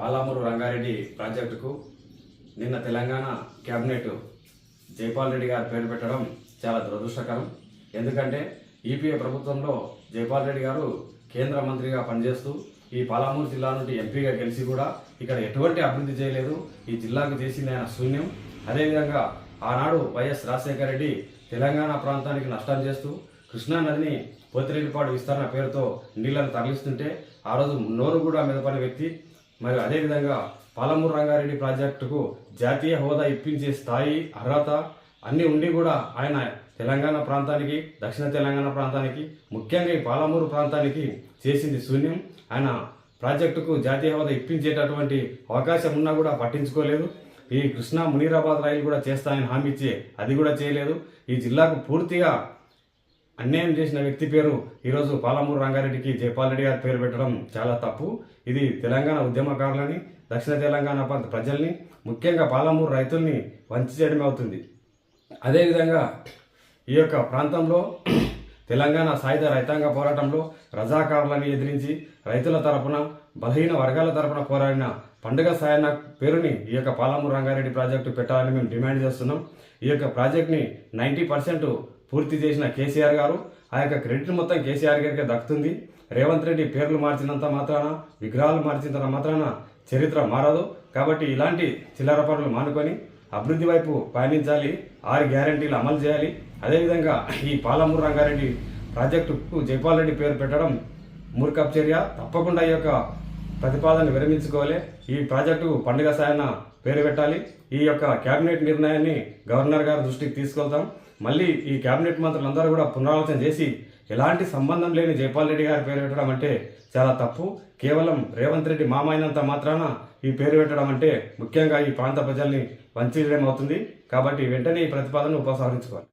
పాలామూరు రంగారెడ్డి ప్రాజెక్టుకు నిన్న తెలంగాణ కేబినెట్ జైపాల్ రెడ్డి గారు పేరు పెట్టడం చాలా దురదృష్టకరం. ఎందుకంటే ఈపీఏ ప్రభుత్వంలో జైపాల్ రెడ్డి గారు కేంద్ర మంత్రిగా పనిచేస్తూ ఈ పాలామూరు జిల్లా నుండి ఎంపీగా గెలిచి కూడా ఇక్కడ ఎటువంటి అభివృద్ధి చేయలేదు. ఈ జిల్లాకు చేసింది ఆయన శూన్యం. అదేవిధంగా ఆనాడు వైఎస్ రాజశేఖర రెడ్డి తెలంగాణ ప్రాంతానికి నష్టం చేస్తూ కృష్ణా నదిని పోతిరెడ్డిపాడు విస్తరణ పేరుతో నీళ్ళను తరలిస్తుంటే ఆ రోజు నోరు కూడా మెదపని వ్యక్తి మరి అదేవిధంగా పాలమూరు రంగారెడ్డి ప్రాజెక్టుకు జాతీయ హోదా ఇప్పించే స్థాయి అర్హత అన్నీ ఉండి కూడా ఆయన తెలంగాణ ప్రాంతానికి దక్షిణ తెలంగాణ ప్రాంతానికి ముఖ్యంగా ఈ పాలమూరు ప్రాంతానికి చేసింది శూన్యం. ఆయన ప్రాజెక్టుకు జాతీయ హోదా ఇప్పించేటటువంటి అవకాశం ఉన్నా కూడా పట్టించుకోలేదు. ఈ కృష్ణా మునీరాబాద్ రైలు కూడా చేస్తానని హామీ ఇచ్చి అది కూడా చేయలేదు. ఈ జిల్లాకు పూర్తిగా అన్యాయం చేసిన వ్యక్తి పేరు ఈరోజు పాలమూరు రంగారెడ్డికి జైపాల్ రెడ్డి గారి పేరు పెట్టడం చాలా తప్పు. ఇది తెలంగాణ ఉద్యమకారులని దక్షిణ తెలంగాణ ప్రాంత ప్రజల్ని ముఖ్యంగా పాలమూరు రైతుల్ని వంచి చేయడమే అవుతుంది. అదేవిధంగా ఈ యొక్క ప్రాంతంలో తెలంగాణ సాయుధ రైతాంగ పోరాటంలో రజాకారులని ఎదిరించి రైతుల తరపున బలహీన వర్గాల తరపున పోరాడిన పండుగ సాయన పేరుని ఈ యొక్క పాలమూరు రంగారెడ్డి ప్రాజెక్టు పెట్టాలని మేము డిమాండ్ చేస్తున్నాం. ఈ యొక్క ప్రాజెక్ట్ని నైంటీ పర్సెంట్ పూర్తి చేసిన కేసీఆర్ గారు. ఆ యొక్క క్రెడిట్ మొత్తం కేసీఆర్ గారికి దక్కుతుంది. రేవంత్ రెడ్డి పేర్లు మార్చినంత మాత్రాన విగ్రహాలు మార్చినంత మాత్రాన చరిత్ర మారదు. కాబట్టి ఇలాంటి చిల్లర పనులు మానుకొని అభివృద్ధి వైపు పయనించాలి. ఆరు గ్యారంటీలు అమలు చేయాలి. అదేవిధంగా ఈ పాలమూరు రంగారెడ్డి ప్రాజెక్టుకు జైపాల్ రెడ్డి పేరు పెట్టడం మూర్ఖప్ చర్య. తప్పకుండా ఈ యొక్క ప్రతిపాదన విరమించుకోవాలి. ఈ ప్రాజెక్టుకు పండుగ సాయన పేరు పెట్టాలి. ఈ యొక్క కేబినెట్ నిర్ణయాన్ని గవర్నర్ గారి దృష్టికి తీసుకెళ్తాం. మళ్ళీ ఈ కేబినెట్ మంత్రులందరూ కూడా పునరాలోచన చేసి ఎలాంటి సంబంధం లేని జైపాల్ రెడ్డి గారి పేరు పెట్టడం అంటే చాలా తప్పు. కేవలం రేవంత్ రెడ్డి మామైనంత మాత్రాన ఈ పేరు పెట్టడం అంటే ముఖ్యంగా ఈ ప్రాంత ప్రజల్ని వంచడం అవుతుంది కాబట్టి వెంటనే ఈ ప్రతిపాదన ఉపసంహరించుకోవాలి.